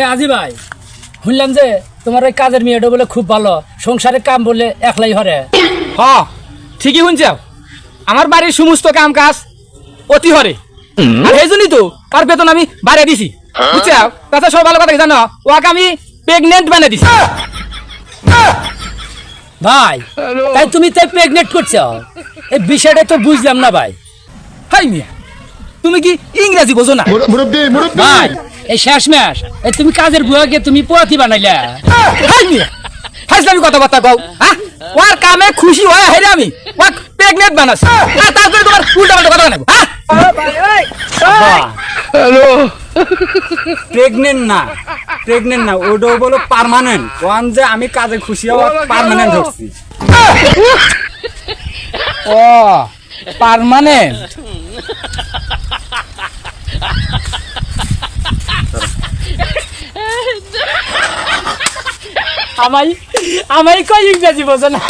এ আজি ভাই শুনলাম যে তোমার ওই কাজের মেয়েটা বলে খুব ভালো সংসারের কাম বলে একলাই হরে। হ ঠিকই শুনছ। আমার বাড়ির সমস্ত কাম কাজ অতি হরে। আর জন্যই তো তার বেতন আমি বাড়িয়ে দিছি। বুঝছ? তাছাড়া সব ভালো কথা জানো? ওকে আমি প্রেগনেন্ট বানিয়ে দিছি। ভাই তাই তুমি তাই প্রেগনেন্ট করছ? এই বিষয়টা তো বুঝলাম না ভাই। হাই মিয়া তুমি কি ইংরেজি বোঝো না? মুরব্বী মুরব্বী। ভাই এই শেষ ম্যাস এই তুমি কাজের বুয়াকে তুমি পোয়াতি বানাইলা। হাইসলামি কথাবার্তা কও হ্যাঁ ওর কামে খুশি হয়ে হেরে আমি ওর প্রেগনেন্ট বানাস। আর তারপরে তোমার উল্টা পাল্টা কথা বানাবো হ্যাঁ প্রেগনেন্ট না প্রেগনেন্ট না ওটাও বলো পার্মানেন্ট। ওয়ান যে আমি কাজে খুশি হওয়া পার্মানেন্ট হচ্ছি। ও পার্মানেন্ট? আমাই আমাই কই ইংরেজি বোঝে না।